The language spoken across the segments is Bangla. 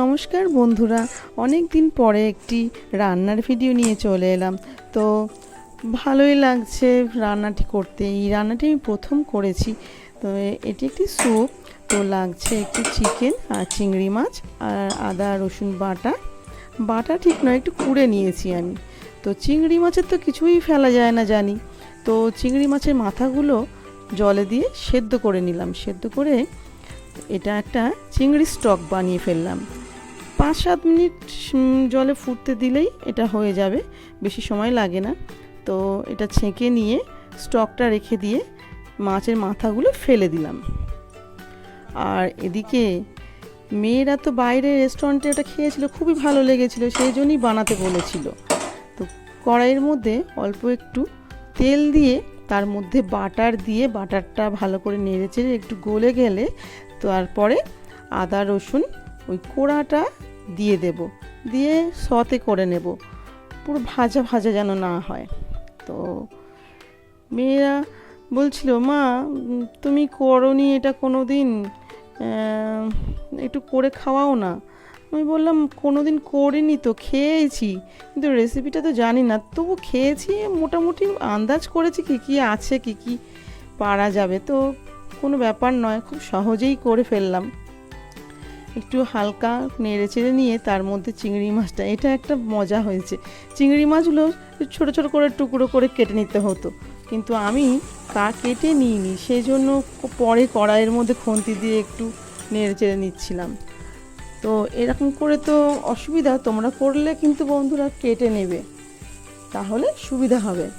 নমস্কার বন্ধুরা অনেক দিন পরে একটি রান্নার ভিডিও নিয়ে চলে এলাম। তো ভালোই লাগছে রান্নাটি করতে। এই রান্নাটি আমি প্রথম করেছি। তো এটি একটি স্যুপ তো লাগছে একটু চিকেন আর চিংড়ি মাছ, আর আদা, রসুন বাটা। বাটা ঠিক নয়, একটু কুড়ে নিয়েছি আমি। তো চিংড়ি মাছের তো কিছুই ফেলা যায় না জানি। তো চিংড়ি মাছের মাথাগুলো জলে দিয়ে সেদ্ধ করে নিলাম। সেদ্ধ করে এটা একটা চিংড়ি স্টক বানিয়ে ফেললাম। পাঁচ সাত মিনিট জলে ফুটতে দিলেই এটা হয়ে যাবে। বেশি সময় লাগে না। তো এটা ছেঁকে নিয়ে স্টকটা রেখে দিয়ে মাছের মাথাগুলো ফেলে দিলাম। আর এদিকে মেয়েরা তো বাইরে রেস্টুরেন্টে এটা খেয়েছিল, খুবই ভালো লেগেছিল, সেই জন্যই বানাতে বলেছিল। তো কড়াইয়ের মধ্যে অল্প একটু তেল দিয়ে, তার মধ্যে বাটার দিয়ে, বাটারটা ভালো করে নেড়ে চেড়ে একটু গলে গেলে তারপরে আদা, রসুন, ওই কোড়াটা দিয়ে দেব। দিয়ে সতে করে নেব। পুরো ভাজা ভাজা যেন না হয়। তো মেয়েরা বলছিল, মা তুমি করনি এটা কোনো দিন একটু করে খাওয়াও না। আমি বললাম কোনো দিন করিনি তো, খেয়েছি। কিন্তু রেসিপিটা তো জানি না। তবু খেয়েছি, মোটামুটি আন্দাজ করেছি কী কী আছে, কী কী পারা যাবে। তো কোনো ব্যাপার নয়, খুব সহজেই করে ফেললাম। একটু হালকা নেড়ে চেড়ে নিয়ে তার মধ্যে চিংড়ি মাছটা, এটা একটা মজা হয়েছে। চিংড়ি মাছগুলো ছোট ছোট করে, টুকরো করে কেটে নিতে হতো। কিন্তু আমি তা কেটে নিইনি সেই জন্য পরে কড়াইয়ের মধ্যে খুন্তি দিয়ে একটু নেড়ে চেড়ে নিচ্ছিলাম। তো এরকম করে তো অসুবিধা, তোমরা করলে কিন্তু বন্ধুরা কেটে নেবে। তাহলে সুবিধা হবে।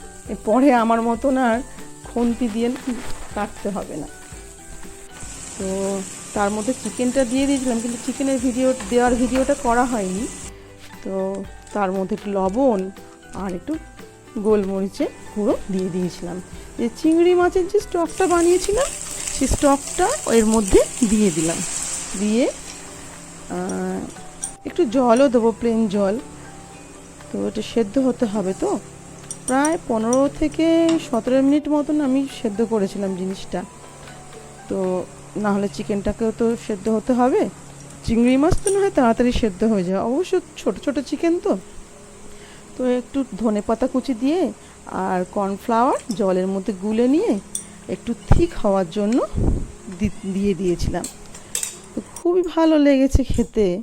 পরে আমার মতন আর খুন্তি দিয়ে কাটতে হবে না। তো তার মধ্যে চিকেনটা দিয়ে দিয়েছিলাম, কিন্তু চিকেনের ভিডিও দেওয়ার ভিডিওটা করা হয়নি। তো তার মধ্যে একটু লবণ আর একটু গোলমরিচে গুঁড়ো দিয়ে দিয়েছিলাম। যে চিংড়ি মাছের যে স্টকটা বানিয়েছিলাম, সেই স্টকটা এর মধ্যে দিয়ে দিলাম। দিয়ে একটু জলও দেবো প্লেন জল। তো এটা সেদ্ধ হতে হবে তো? প্রায় পনেরো থেকে সতেরো মিনিট মতন আমি সেদ্ধ করেছিলাম জিনিসটা। তো না হলে চিকেনটাকেও তো সেদ্ধ হতে হবে। চিংড়ি মাছ তো না তাড়াতাড়ি সেদ্ধ হয়ে যায়। অবশ্য ছোট ছোট চিকেন তো। তো একটু ধনে পাতা কুচি দিয়ে আর কর্নফ্লাওয়ার জলের মধ্যে গুলে নিয়ে একটু ঠিক হওয়ার জন্য দিয়ে দিয়েছিলাম। তো খুবই ভালো লেগেছে খেতে।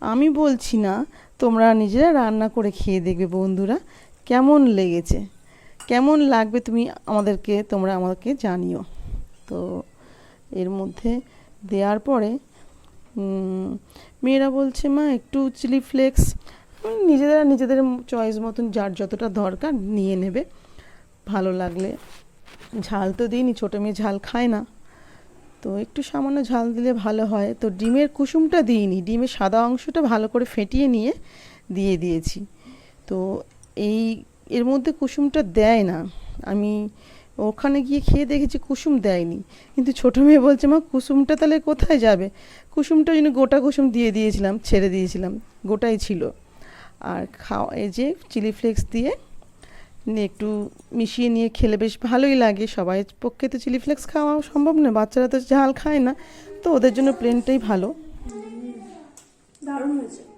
আমি বলছি না, তোমরা নিজেরা রান্না করে খেয়ে দেখবে বন্ধুরা, কেমন লেগেছে। কেমন লাগবে তুমি আমাদেরকে, তোমরা আমাকে জানিও। তো এর মধ্যে দেওয়ার পরে মেয়েরা বলছে, মা, একটু চিলি ফ্লেক্স নিজেরা নিজেদের চয়েস মতন যার যতটা দরকার নিয়ে নেবে। ভালো লাগলে ঝাল তো দিইনি, ছোটো মেয়ে ঝাল খায় না। তো একটু সামান্য ঝাল দিলে ভালো হয়। তো ডিমের কুসুমটা দিইনি, ডিমের সাদা অংশটা ভালো করে ফেটিয়ে নিয়ে দিয়ে দিয়েছি। তো এই, এর মধ্যে কুসুমটা দেয় না। আমি ওখানে গিয়ে খেয়ে দেখেছি কুসুম দেয়নি। কিন্তু ছোটো মেয়ে বলছে, মা, কুসুমটা তাহলে কোথায় যাবে? কুসুমটা জন্য গোটা কুসুম দিয়ে দিয়েছিলাম, ছেড়ে দিয়েছিলাম, গোটাই ছিল। আর খাওয়া এই যে চিলি ফ্লেক্স দিয়ে একটু মিশিয়ে নিয়ে খেলে বেশ ভালোই লাগে। সবাই পক্ষে তো চিলি ফ্লেক্স খাওয়া সম্ভব না, বাচ্চারা তো ঝাল খায় না। তো ওদের জন্য প্লেনটাই ভালো। দারুণ হয়েছে।